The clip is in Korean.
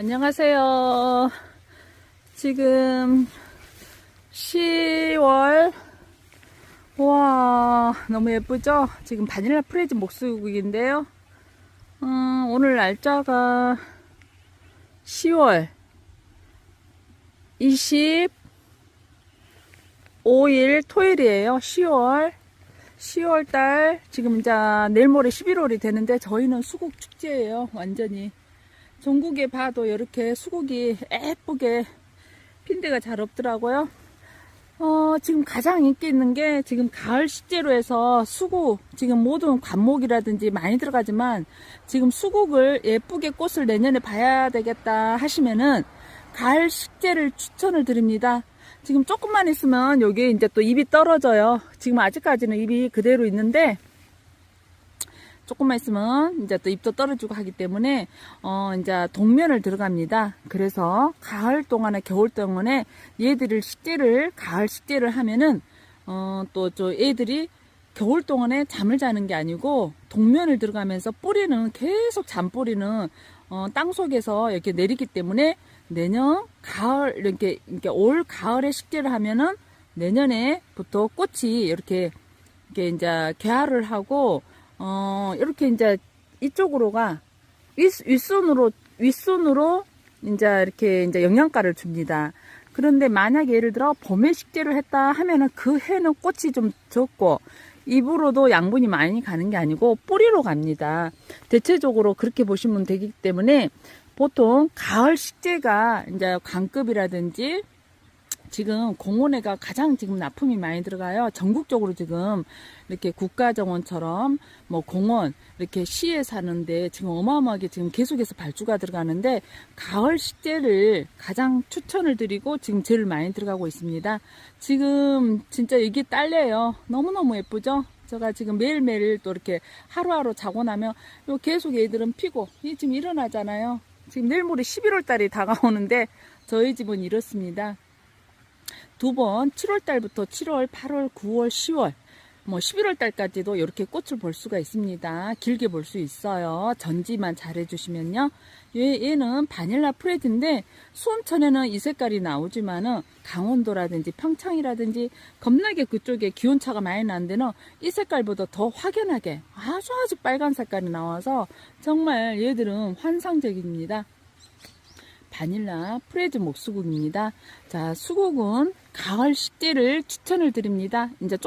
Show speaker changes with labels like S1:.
S1: 안녕하세요. 지금 10월 와 너무 예쁘죠? 지금 바닐라 프레즈 목수국인데요. 어, 오늘 날짜가 10월 25일 토요일이에요. 10월 10월 달 지금 이제 내일 모레 11월이 되는데 저희는 수국 축제예요. 완전히 전국에 봐도 이렇게 수국이 예쁘게 핀 데가 잘 없더라고요. 어, 지금 가장 인기 있는 게 지금 가을 식재로 해서 수국, 지금 모든 관목이라든지 많이 들어가지만 지금 수국을 예쁘게 꽃을 내년에 봐야 되겠다 하시면은 가을 식재를 추천을 드립니다. 지금 조금만 있으면 여기 이제 또 잎이 떨어져요. 지금 아직까지는 잎이 그대로 있는데 조금만 있으면 이제 또 잎도 떨어지고 하기 때문에 어 이제 동면을 들어갑니다. 그래서 가을 동안에 겨울 동안에 얘들을 식재를 가을 식재를 하면은 어 또 저 애들이 겨울 동안에 잠을 자는 게 아니고 동면을 들어가면서 뿌리는 계속 잔뿌리는 어, 땅 속에서 이렇게 내리기 때문에 내년 가을 이렇게 이렇게 올 가을에 식재를 하면은 내년에부터 꽃이 이렇게 이렇게 이제 개화를 하고 어 이렇게 이제 이쪽으로가 윗, 윗손으로 윗손으로 이제 이렇게 이제 영양가를 줍니다. 그런데 만약에 예를 들어 봄에 식재를 했다 하면은 그 해는 꽃이 좀 적고 입으로도 양분이 많이 가는 게 아니고 뿌리로 갑니다. 대체적으로 그렇게 보시면 되기 때문에 보통 가을 식재가 이제 강급이라든지 지금 공원에가 가장 지금 납품이 많이 들어가요. 전국적으로 지금 이렇게 국가정원처럼 뭐 공원 이렇게 시에 사는데 지금 어마어마하게 지금 계속해서 발주가 들어가는데 가을 식재를 가장 추천을 드리고 지금 제일 많이 들어가고 있습니다. 지금 진짜 이게 딸려요. 너무너무 예쁘죠? 제가 지금 매일매일 또 이렇게 하루하루 자고 나면 요 계속 얘들은 피고 이 지금 일어나잖아요. 지금 내일 모레 11월 달이 다가오는데 저희 집은 이렇습니다. 두 번 7월 달부터 7월, 8월, 9월, 10월 뭐 11월 달까지도 이렇게 꽃을 볼 수가 있습니다. 길게 볼 수 있어요. 전지만 잘 해주시면요. 얘, 얘는 바닐라 프레드인데 수원천에는 이 색깔이 나오지만은 강원도라든지 평창이라든지 겁나게 그쪽에 기온차가 많이 나는 데는 이 색깔보다 더 확연하게 아주 아주 빨간 색깔이 나와서 정말 얘들은 환상적입니다. 바닐라 프레즈 목수국입니다. 자, 수국은 가을 식재를 추천을 드립니다. 이제 조